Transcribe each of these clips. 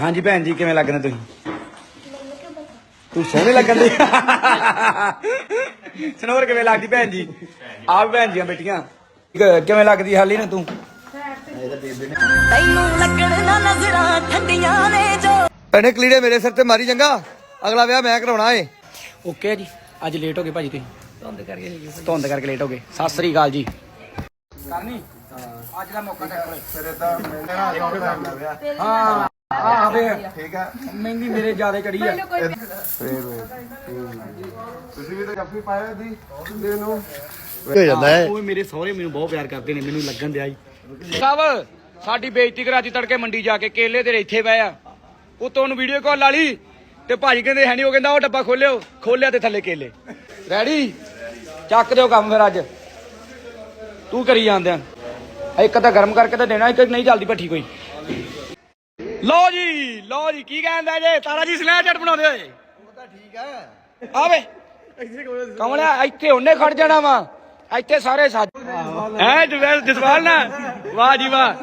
ਹਾਂਜੀ ਭੈਣ ਜੀ ਕਿਵੇਂ ਲੱਗਣੇ ਤੁਸੀਂ? ਤੂੰ ਸੋਹਣੇ ਲੱਗਣ ਦੇ। ਸਨੋਰ ਕਿਵੇਂ ਲੱਗਦੀ ਭੈਣ ਜੀ? ਆਪ ਭੈਣ ਜੀਆਂ ਬੇਟੀਆਂ ਕ- ਕਿਵੇਂ ਲੱਗਦੀ ਹਾਲੀ ਨਾ ਤੂੰ? ਤੈਨੂੰ ਲੱਗਣ ਨਾ ਨਜ਼ਰਾਂ ਠੰਡੀਆਂ ਨੇ ਜੋ। ਭੈਣੇ ਕਲੀੜੇ ਮੇਰੇ ਸਿਰ ਤੇ ਮਾਰੀ ਚੰਗਾ। ਅਗਲਾ ਵਿਆਹ ਮੈਂ ਕਰਾਉਣਾ ਏ। ਓਕੇ ਜੀ ਅੱਜ ਲੇਟ ਹੋ ਗਏ ਭਾਜੀ ਤੁਸੀਂ। ਧੁੰਦ ਕਰਕੇ। ਧੁੰਦ ਕਰਕੇ ਲੇਟ ਹੋ ਗਏ। ਸਤਿ ਸ੍ਰੀ ਅਕਾਲ ਜੀ। ਕਰਨੀ? ਅੱਜ ਦਾ ਮੌਕਾ ਟੱਕ ਕੋਲੇ। ਤੇਰੇ ਤਾਂ ਮੈਂ ਹਾਂ। ਆ ਵੇ ਠੀਕ ਆ। ਮਹਿੰਦੀ ਮੇਰੇ ਜ਼ਿਆਦਾ ਚੜੀ ਆ। ਤੁਸੀਂ ਵੀ ਤਾਂ ਜੱਫੀ ਪਾਇਆ ਦੀ ਦੇ ਨੂੰ। ਹੋ ਜਾਂਦਾ ਹੈ? ਓਏ ਮੇਰੇ ਸਹੁਰੇ ਮੈਨੂੰ ਬਹੁਤ ਪਿਆਰ ਕਰਦੇ ਨੇ ਮੈਨੂੰ ਲੱਗਣ ਦਿਆ ਜੀ। ਸਾਹਿਬ ਸਾਡੀ ਬੇਇੱਜ਼ਤੀ ਕਰਾਤੀ ਤੜਕੇ ਮੰਡੀ ਜਾ ਕੇ ਕੇਲੇ ਤੇਰੇ ਇੱਥੇ ਪਏ ਆ। ਉਤੋਂ ਨੂੰ ਵੀਡੀਓ ਕਾਲ ਲਾ ਲਈ ਤੇ ਭਾਜੀ ਕਹਿੰਦੇ ਹੈ ਨਹੀਂ ਉਹ ਕਹਿੰਦਾ ਉਹ ਡੱਬਾ ਖੋਲਿਓ ਖੋਲਿਆ ਤੇ ਥੱਲੇ ਕੇਲੇ। ਰੈਡੀ ਚੱਕ ਦਿਓ ਕੰਮ ਫਿਰ ਅੱਜ। ਤੂੰ ਕਰੀ ਜਾਂਦਿਆਂ। ਇੱਕ ਤਾਂ ਗਰਮ ਕਰਕੇ ਤਾਂ ਦੇਣਾ ਇੱਕ ਨਹੀਂ ਚੱਲਦੀ ਭੱਠੀ ਕੋਈ। ਲਓ ਜੀ ਲਓ ਜੀ ਕੀ ਕਹਿੰਦਾ ਜੇ? ਤਾਰਾ ਜੀ ਸਨੈਚਟ ਬਣਾਉਂਦੇ ਹੋਏ। ਠੀਕ ਆ ਆਵੇ। ਕਮਲਿਆ ਇੱਥੇ ਉਹਨੇ ਖੜ ਜਾਣਾ ਵਾ। ਇੱਥੇ ਸਾਰੇ ਸੱਜ ਐ ਜਵੈਲ ਜਸਵਾਲ ਨਾ। ਵਾਹ ਜੀ ਵਾਹ।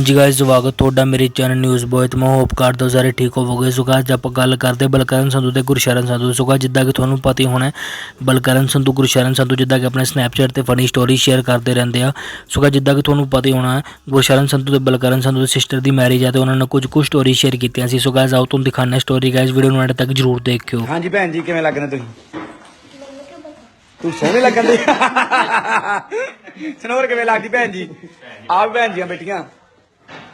ਹਾਂਜੀ ਗਾਇਸ ਸਵਾਗਤ ਤੁਹਾਡਾ ਮੇਰੇ ਚੈਨਲ ਨਿਊਜ਼ ਬੋਏ ਤੇ ਮੈਂ ਹੋਪ ਕਰਦਾ ਹਾਂ ਸਾਰੇ ਠੀਕ ਹੋਵੋਗੇ। ਸੋ guys, ਆਪਾਂ ਗੱਲ ਕਰਦੇ ਬਲਕਰਨ ਸੰਧੂ ਤੇ ਗੁਰਸ਼ਰਨ ਸੰਧੂ ਸੋ guys, ਜਿੱਦਾਂ ਕਿ ਤੁਹਾਨੂੰ ਪਤਾ ਹੀ ਹੋਣਾ ਹੈ, ਬਲਕਰਨ ਸੰਧੂ ਗੁਰਸ਼ਰਨ ਸੰਧੂ ਜਿੱਦਾਂ ਕਿ ਆਪਣੇ ਸਨੈਪਚੈਟ ਤੇ ਫਨੀ ਸਟੋਰੀ ਸ਼ੇਅਰ ਕਰਦੇ ਰਹਿੰਦੇ ਆ। ਸੋ guys, ਜਿੱਦਾਂ ਕਿ ਤੁਹਾਨੂੰ ਪਤਾ ਹੀ ਹੋਣਾ ਹੈ, ਗੁਰਸ਼ਰਨ ਸੰਧੂ ਤੇ ਬਲਕਰਨ ਸੰਧੂ ਦੀ ਸਿਸਟਰ ਦੀ ਮੈਰਿਜ ਹੈ ਤੇ ਉਹਨਾਂ ਨੇ ਕੁਝ ਕੁ ਸਟੋਰੀ ਸ਼ੇਅਰ ਕੀਤੀਆਂ ਸੀ। ਸੋ ਗਾਇਸ ਆਓ ਤੁਹਾਨੂੰ ਦਿਖਾਉਂਦੇ ਹਾਂ ਸਟੋਰੀ ਗਾਇਸ ਵੀਡੀਓ ਨੂੰ ਅੰਤ ਤੱਕ ਜਰੂਰ ਦੇਖਿਓ। ਹਾਂਜੀ ਭੈਣ ਜੀ ਕਿਵੇਂ ਲੱਗਣੇ ਤੁਸੀਂ? ਤੂੰ ਸੋਹਣੇ ਲੱਗਣ ਦੇ। ਸਨੋਰ ਕਿਵੇਂ ਲੱਗਦੀ ਭੈਣ ਜੀ? ਆਪ ਭੈਣ ਜੀਆਂ ਬੇਟੀਆਂ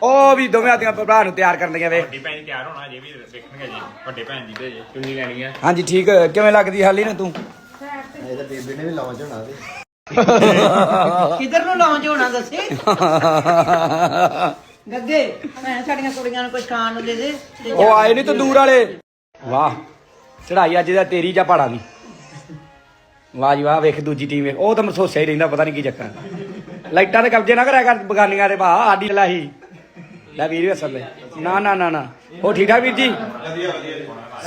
ਉਹ ਵੀ ਦੋਵੇਂ ਆਦੀਆਂ ਭਰਾ ਨੂੰ ਤਿਆਰ ਕਰਨ ਦੀਆਂ ਵੇ। ਵੱਡੀ ਭੈਣ ਜੀ ਤਿਆਰ ਹੋਣਾ ਜੇ ਵੀ ਵੇਖਣਗੇ ਜੀ। ਵੱਡੇ ਭੈਣ ਜੀ ਦੇ ਜੇ। ਚੁੰਨੀ ਲੈਣੀ ਆ? ਹਾਂਜੀ ਠੀਕ। ਕਿਵੇਂ ਲੱਗਦੀ ਹਾਲੀ ਨਾ ਤੂੰ? ਇਹ ਤਾਂ ਬੇਬੇ ਨੇ ਵੀ ਲਾਉਣ ਝੋਣਾ ਦੇ ਕਿੱਧਰ ਨੂੰ ਲਾਉਂਜ ਹੋਣਾ ਦੱਸੀ? ਗੱਗੇ ਭੈਣ ਸਾਡੀਆਂ ਕੁੜੀਆਂ ਨੂੰ ਕੁਝ ਖਾਣ ਨੂੰ ਦੇ ਦੇ ਤੇ ਉਹ ਆਏ ਨਹੀਂ ਤੰਦੂਰ ਵਾਲੇ। ਵਾਹ ਚੜਾਈ ਅੱਜ ਦਾ ਤੇਰੀ ਜਾਂ ਪਹਾੜਾਂ ਦੀ। ਵਾਹ ਜੀ ਵਾਹ ਵੇਖ ਦੂਜੀ ਟੀਮ ਵੇਖ। ਉਹ ਤਾਂ ਮਰਸੋਸਿਆ ਹੀ ਰਹਿੰਦਾ ਪਤਾ ਨਹੀਂ ਕੀ ਚੱਕਰ। ਲਾਈਟਾਂ ਦੇ ਕਬਜ਼ੇ ਨਾ ਕਰਿਆ ਕਰ ਬਗਾਨੀਆਂ ਦੇ ਭਾ ਆਡੀ ਲਾਹੀ ਲੈ ਵੀਰ ਅਸਲ ਲੈ ਨਾ ਨਾ ਨਾ ਨਾ। ਹੋ ਠੀਕ ਠਾਕ ਵੀਰ ਜੀ?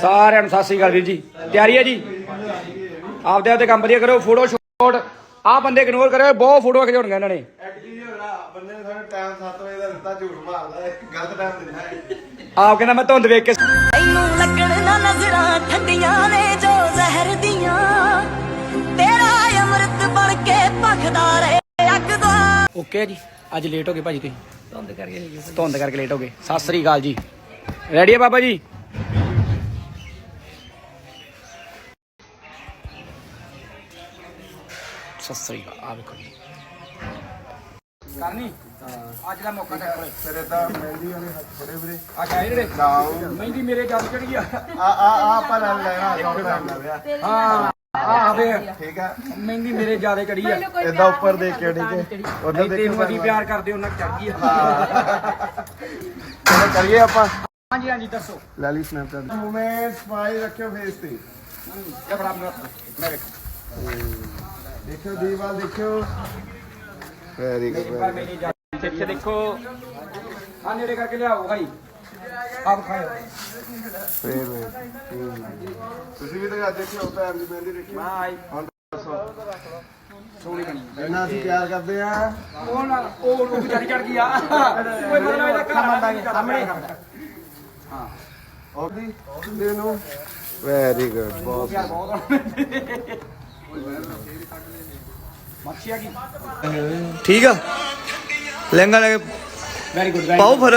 ਸਾਰਿਆਂ ਨੂੰ ਸਤਿ ਸ੍ਰੀ ਅਕਾਲ ਵੀਰ ਜੀ। ਤਿਆਰੀ ਹੈ ਜੀ? ਆਪਦੇ ਆਪਦੇ ਕੰਮ ਵਧੀਆ ਕਰੋ ਫੋਟੋ ਸ਼ਾਟ ਆ ਬੰਦੇ ਇਗਨੋਰ ਕਰਿਓ ਬਹੁਤ ਫੋਟੋ ਖਿਚਾਉਣੀਆਂ ਇਹਨਾਂ ਨੇ। ਬੰਦੇ ਨੇ ਸਾਨੂੰ ਟਾਈਮ 7 ਵਜੇ ਦਾ ਦਿੱਤਾ ਝੂਠ ਮਾਰਦਾ ਹੈ ਗਲਤ ਟਾਈਮ ਦਿੰਦਾ ਹੈ ਆਪ ਕਹਿੰਦਾ ਮੈਂ ਧੁੰਦ ਵੇਖ ਕੇ ਤੈਨੂੰ ਲੱਗਣ ਨਾ ਨਜ਼ਰਾਂ ਠੰਡੀਆਂ ਨੇ ਜੋ ਜ਼ਹਿਰ ਦੀਆਂ। ਤੇਰਾ ਅੰਮ੍ਰਿਤ ਬਣ ਕੇ ਭਖਦਾ ਰਹੇ ਅੱਗ ਦਾ। ਓਕੇ ਜੀ ਅੱਜ ਲੇਟ ਹੋ ਗਏ ਭਾਜੀ ਤੁਸੀਂ। ਧੁੰਦ ਕਰਕੇ ਧੁੰਦ ਕਰਕੇ ਲੇਟ ਹੋ ਗਏ। ਸਤਿ ਸ੍ਰੀ ਅਕਾਲ ਜੀ। ਰੈਡੀ ਹੈ ਬਾਬਾ ਜੀ? ਸਤਿ ਸ੍ਰੀ ਅਕਾਲ। ਆ ਵੇਖੋ ਜੀ। ਕਰਨੀ? ਅੱਜ ਦਾ ਮੌਕਾ ਟੱਕ ਕੋਲੇ। ਤੇਰੇ ਤਾਂ ਮਹਿੰਦੀ ਵਾਲੇ ਹੱਥ ਫੜੇ ਵੀਰੇ। ਅੱਜ ਆਏ ਜਿਹੜੇ ਮਹਿੰਦੀ ਮੇਰੇ ਜਦ ਚੜ ਗਿਆ ਆ। ਆ ਆ ਲੈਣਾ ਟਾਈਮ ਦਾ ਵਿਆਹ ਹਾਂ। ਆ ਵੇ ਠੀਕ ਆ। ਮਹਿੰਦੀ ਮੇਰੇ ਜ਼ਿਆਦਾ ਚੜੀ ਆ। ਇਦਾਂ ਉੱਪਰ ਦੇਖ ਕੇ ਠੀਕ ਹੈ ਉਧਰ ਦੇਖੋ ਤੈਨੂੰ ਅਸੀਂ ਪਿਆਰ ਕਰਦੇ ਉਹਨਾਂ ਚੜ ਗਈ ਚਲੋ ਕਰੀਏ ਆਪਾਂ। ਹਾਂਜੀ ਹਾਂਜੀ ਦੱਸੋ। ਲੈ ਲਈ ਸਨੈਪਚੈਟ ਮੂਮੈਂਟ ਸਮਾਈਲ ਰੱਖਿਓ ਫੇਸ ਤੇ। ਇਹ ਬੜਾ ਆਪਣਾ। ਮੈਂ ਵੇਖ। ਦੇਖਿਓ ਦੀਵਾਲ ਦੇਖਿਓ। ਵੈਰੀ ਗੁੱਡ ਪਰ ਮੇਰੀ ਜਾਨ ਇੱਥੇ ਦੇਖੋ। ਆ ਨੇੜੇ ਕਰਕੇ ਲਿਆਓ ਭਾਈ। ਆਪ ਖਾਓ ਫੇਰ ਵੇ ਤੁਸੀਂ ਵੀ ਤਾਂ ਅੱਜ ਦੇਖਿਓ ਭੈਣ ਦੀ ਮਹਿੰਦੀ ਦੇਖੀ ਬਾਈ ਹੁਣ ਦੱਸੋ। ਸੋਹਣੀ ਬਣੀ। ਇੰਨਾ ਅਸੀਂ ਪਿਆਰ ਕਰਦੇ ਆ। ਉਹ ਨਾ ਉਹ ਉਹ ਵਿਚਾਰੀ ਚੜ ਗਈ ਆ। ਓਏ ਮਤਲਬ ਇਹਦਾ ਘਰ ਸਾਹਮਣੇ। ਹਾਂ। ਉਹਦੀ ਦੇ ਨੂੰ ਵੈਰੀ ਗੁੱਡ ਬਹੁਤ ਯਾਰ ਬਹੁਤ। ਮੱਛੀ ਆ ਗਈ। ਠੀਕ ਆ। ਲਹਿੰਗਾ ਲੈ ਕੇ ਵੈਰੀ ਗੁੱਡ ਪਾਓ ਫਿਰ।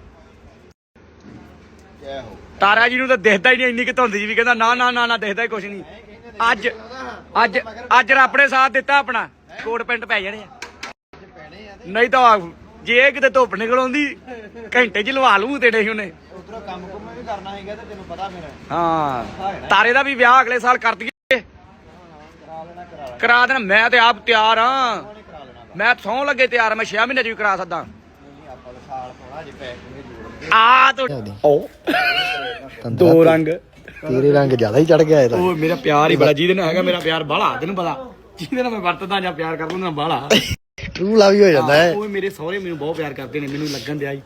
ਤਾਰਾ ਜੀ ਨੂੰ ਤਾਂ ਦਿਖਦਾ ਹੀ ਨਹੀਂ ਇੰਨੀ ਕਿ ਧੁੰਦ ਜੀ ਵੀ ਕਹਿੰਦਾ ਨਾ ਨਾ ਨਾ ਨਾ ਦਿਖਦਾ ਹੀ ਕੁਛ ਨਹੀਂ। ਅੱਜ ਅੱਜ ਅੱਜ ਨੇ ਸਾਥ ਦਿੱਤਾ ਆਪਣਾ। ਕੋਟ ਪੈਂਟ ਪੈ ਜਾਣੇ ਆ। ਨਹੀਂ ਤਾਂ ਜੇ ਇਹ ਕਿਤੇ ਧੁੱਪ ਨਿਕਲ ਆਉਂਦੀ ਘੰਟੇ ਚ ਲਵਾ ਲੂ ਤੇ ਨਹੀਂ ਉਹਨੇ। ਉਧਰੋਂ ਕੰਮ ਕੁਮ ਵੀ ਕਰਨਾ ਹੈਗਾ ਤੇ ਤੈਨੂੰ ਪਤਾ ਫਿਰ। ਹਾਂ ਤਾਰੇ ਦਾ ਵੀ ਵਿਆਹ ਅਗਲੇ ਸਾਲ ਕਰ ਦਈਏ। ਕਰਾ ਦੇਣਾ ਮੈਂ ਤੇ ਆਪ ਤਿਆਰ ਆ ਮੈਂ ਸੌਂ ਲੱਗੇ ਤਿਆਰ ਮੈਂ 6 ਮਹੀਨੇ ਚ ਵੀ ਕਰਾ ਸਕਦਾ। ਆ ਤੋ ਉਹ ਦੋ ਰੰਗ। ਤੇਰੇ ਰੰਗ ਜ਼ਿਆਦਾ ਹੀ ਚੜ ਗਿਆ ਇਹਦਾ ਉਹ ਮੇਰਾ ਪਿਆਰ ਹੀ ਬੜਾ ਜਿਹਦੇ ਨਾਲ ਹੈਗਾ ਮੇਰਾ ਪਿਆਰ ਬਾਹਲਾ ਤੈਨੂੰ ਪਤਾ। ਜਿਹਦੇ ਨਾਲ ਮੈਂ ਵਰਤਦਾ ਜਾਂ ਪਿਆਰ ਕਰਦਾ ਉਹਨਾਂ ਨਾਲ ਬਾਹਲਾ। ਟਰੂ ਲਵ ਹੀ ਹੋ ਜਾਂਦਾ ਹੈ ਉਹ ਮੇਰੇ ਸਹੁਰੇ ਮੈਨੂੰ ਬਹੁਤ ਪਿਆਰ ਕਰਦੇ ਨੇ ਮੈਨੂੰ ਲੱਗਣ ਦਿਆ ਜੀ।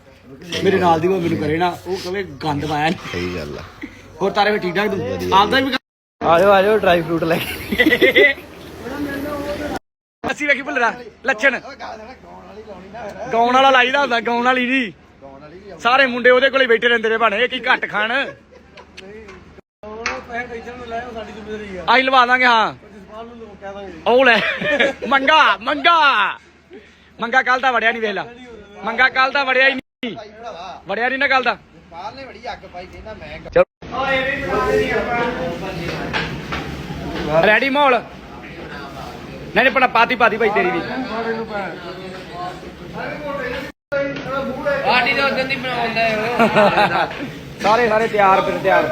ਮੇਰੇ ਨਾਲ ਦੀ ਉਹ ਮੈਨੂੰ ਕਰੇ ਨਾ ਉਹ ਕਵੇ ਗੰਦ ਪਾਇਆ। ਸਹੀ ਗੱਲ ਆ। ਹੋਰ ਤਾਰੇ ਠੀਕ ਠਾਕ ਤੂੰ? ਆਪਦਾ ਵੀ ਆਜੋ ਆਜੋ ਡਰਾਈ ਫਰੂਟ ਲੈ ਕੇ। ਅਸੀਂ ਵੇਖੀ ਭੁੱਲਰਾ ਲੱਛਣ। ਗਾਉਣ ਵਾਲਾ ਲਾਈਦਾ ਹੁੰਦਾ ਗਾਉਣ ਵਾਲੀ ਜੀ। ਸਾਰੇ ਮੁੰਡੇ ਉਹਦੇ ਕੋਲੇ ਬੈਠੇ ਰਹਿੰਦੇ ਨੇ ਭਾਣੇ ਕੀ ਘੱਟ ਖਾਣ। ਆਈ ਲਵਾ ਦਾਂਗੇ ਹਾਂ। ਉਹ ਲੈ ਮੰਗਾ ਮੰਗਾ। ਮੰਗਾ ਕੱਲ ਦਾ ਵੜਿਆ ਨਹੀਂ ਵੇਖ ਲਾ। ਮੰਗਾ ਕੱਲ ਦਾ ਵੜਿਆ ਹੀ ਨਹੀਂ। ਵੜਿਆ ਨਹੀਂ ਨਾ ਕੱਲ ਦਾ। ਰੈਡੀ ਮੋਲ ਨਹੀਂ ਨਹੀਂ ਪਣਾ ਪਾਤੀ ਪਾਤੀ ਭਾਈ ਤੇਰੀ ਵੀ। ਪਾਰਟੀ ਦੇ ਉਦੋਂ ਦੀ ਬਣਾਉਂਦਾ ਸਾਰੇ ਸਾਰੇ ਤਿਆਰ ਫਿਰ ਤਿਆਰ।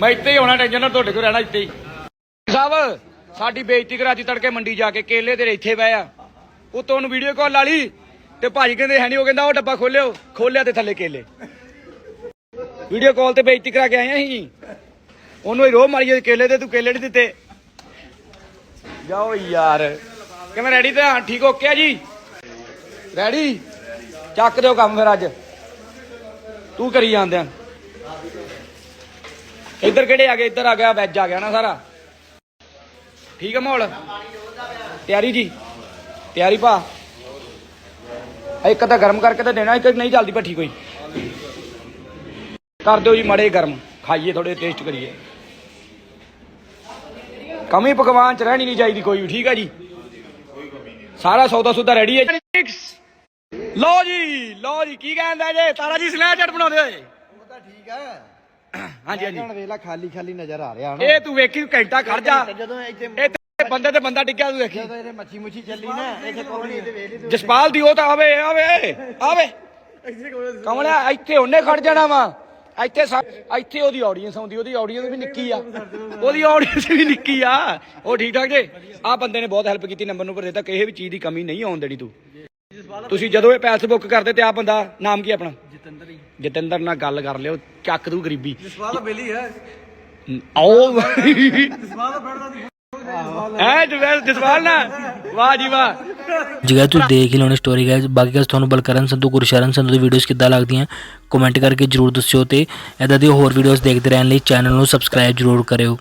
ਮੈਂ ਇੱਥੇ ਹੀ ਹੋਣਾ ਟੈਨਸ਼ਨ ਨਾ ਤੁਹਾਡੇ ਕੋਲ ਰਹਿਣਾ ਇੱਥੇ ਹੀ। ਸਾਹਿਬ ਸਾਡੀ ਬੇਇੱਜ਼ਤੀ ਕਰਾਤੀ ਤੜਕੇ ਮੰਡੀ ਜਾ ਕੇ ਕੇਲੇ ਤੇਰੇ ਇੱਥੇ ਪਏ ਆ। ਉਹ ਤੁਹਾਨੂੰ ਵੀਡੀਓ ਕਾਲ ਲਾ ਲਈ ਤੇ ਭਾਜੀ ਕਹਿੰਦੇ ਹੈ ਨਹੀਂ ਉਹ ਕਹਿੰਦਾ ਉਹ ਡੱਬਾ ਖੋਲਿਓ ਖੋਲਿਆ ਤੇ ਥੱਲੇ ਕੇਲੇ। ਵੀਡੀਓ ਕਾਲ ਤੇ ਬੇਇੱਜ਼ਤੀ ਕਰਾ ਕੇ ਆਏ ਆ ਅਸੀਂ। ਉਹਨੂੰ ਹੀ ਰੋਹ ਮਾਰੀ ਜੇ ਕੇਲੇ ਤੇ ਤੂੰ ਕੇਲੇ ਨਹੀਂ ਦਿੱਤੇ। ਜਾਓ ਯਾਰ। ਕਿਵੇਂ ਰੈਡੀ ਤੇ ਹਾਂ ਠੀਕ ਓਕੇ ਆ ਜੀ? ਰੈਡੀ ਚੱਕ ਦਿਓ ਕੰਮ ਫਿਰ ਅੱਜ। ਤੂੰ ਕਰੀ ਜਾਂਦੇ ਆ। ਇੱਧਰ ਕਿਹੜੇ ਆ ਗਏ? ਇੱਧਰ ਆ ਗਿਆ ਵੈਜ ਆ ਗਿਆ ਨਾ ਸਾਰਾ। ਠੀਕ ਹੈ ਮਾਹੌਲ? ਤਿਆਰੀ ਜੀ। ਤਿਆਰੀ ਭਾ। ਇੱਕ ਤਾਂ ਗਰਮ ਕਰਕੇ ਤਾਂ ਦੇਣਾ ਇੱਕ ਨਹੀਂ ਚੱਲਦੀ ਭੱਠੀ ਕੋਈ। ਕਰ ਦਿਓ ਜੀ ਮੜੇ ਗਰਮ। ਖਾਈਏ ਥੋੜੇ ਟੇਸਟ ਕਰੀਏ। ਕਮੀ ਪਕਵਾਨ ਚ ਰਹਿਣੀ ਨਹੀਂ ਚਾਹੀਦੀ ਕੋਈ ਵੀ ਠੀਕ ਹੈ ਜੀ? ਸਾਰਾ ਸੌਦਾ ਸੁਦਾ ਰੈਡੀ ਹੈ ਲਓ ਜੀ ਲਓ ਜੀ ਕੀ ਕਹਿੰਦਾ ਜੇ? ਤਾਰਾ ਜੀ ਸਨੈਚਟ ਬਣਾਉਂਦੇ ਹੋਏ। ਉਹ ਤਾਂ ਠੀਕ ਹੈ। ਹਾਂਜੀ ਹਾਂਜੀ। ਹੁਣ ਵੇਲਾ ਖਾਲੀ ਖਾਲੀ ਨਜ਼ਰ ਆ ਰਿਹਾ ਇਹ ਤੂੰ ਵੇਖੀ ਘੰਟਾ ਖੜ ਜਾ। ਜਦੋਂ ਇੱਥੇ ਬੰਦੇ ਤੇ ਬੰਦਾ ਡਿੱਗਿਆ ਤੂੰ ਦੇਖੀ ਜਦੋਂ ਇਹਨੇ ਮੱਛੀ ਮੁੱਛੀ ਚੱਲੀ ਨਾ ਇੱਥੇ ਵੇਖ ਲਈ ਜਸਪਾਲ ਦੀ ਉਹ ਤਾਂ ਆਵੇ ਆਵੇ ਆਵੇ। ਕਮਲਿਆ ਇੱਥੇ ਉਹਨੇ ਖੜ ਜਾਣਾ ਵਾ। ਇੱਥੇ ਸਾ- ਇੱਥੇ ਉਹਦੀ ਆਡੀਅנס ਆਉਂਦੀ ਉਹਦੀ ਆਡੀਅנס ਵੀ ਨਿੱਕੀ ਆ। ਉਹਦੀ ਆਡੀਅנס ਵੀ ਨਿੱਕੀ ਆ। ਉਹ ਠੀਕ ਠਾਕ ਜੇ? ਆ ਬੰਦੇ ਨੇ ਬਹੁਤ ਹੈਲਪ ਕੀਤੀ ਨੰਬਰ ਨੂੰ ਪਰ ਦਿੱਤਾ ਕਿਸੇ ਵੀ ਚੀਜ਼ ਦੀ ਕਮੀ ਨਹੀਂ ਆਉਣ ਦੇਣੀ ਤੂੰ। ਤੁਸੀਂ ਜਦੋਂ ਇਹ ਪੈਸੇ ਬੁੱਕ ਕਰਦੇ ਤੇ ਆ ਬੰਦਾ ਨਾਮ ਕੀ ਆਪਣਾ? ਜਤਿੰਦਰ ਨਾਲ ਗੱਲ ਕਰ ਲਿਓ ਚੱਕ ਤੂੰ ਗਰੀਬੀ। ਜਸਵਾਲ ਬੇਲੀ ਹੈ। ਉਹ ਹੈ ਜਸਪਾਲ ਜਸਪਾਲ ਨਾ। ਵਾਹ ਜੀ ਵਾਹ। ਜਿਗਾ ਤੁਸੀਂ ਦੇਖ ਹੀ ਲੋਣੀ ਸਟੋਰੀ ਗਾਇਸ ਬਾਕੀ ਗੱਲ ਤੁਹਾਨੂੰ ਬਲਕਰਨ ਸੰਧੂ, ਗੁਰਸ਼ਰਨ ਸੰਧੂ ਦੀ ਵੀਡੀਓਜ਼ ਕਿੱਦਾਂ ਲੱਗਦੀਆਂ ਕਮੈਂਟ ਕਰਕੇ ਜਰੂਰ ਦੱਸਿਓ ਤੇ ਇਦਾਂ ਦੀ ਹੋਰ ਵੀਡੀਓਜ਼ ਦੇਖਦੇ ਰਹਿਣ ਲਈ ਚੈਨਲ ਨੂੰ ਸਬਸਕ੍ਰਾਈਬ ਜਰੂਰ ਕਰਿਓ।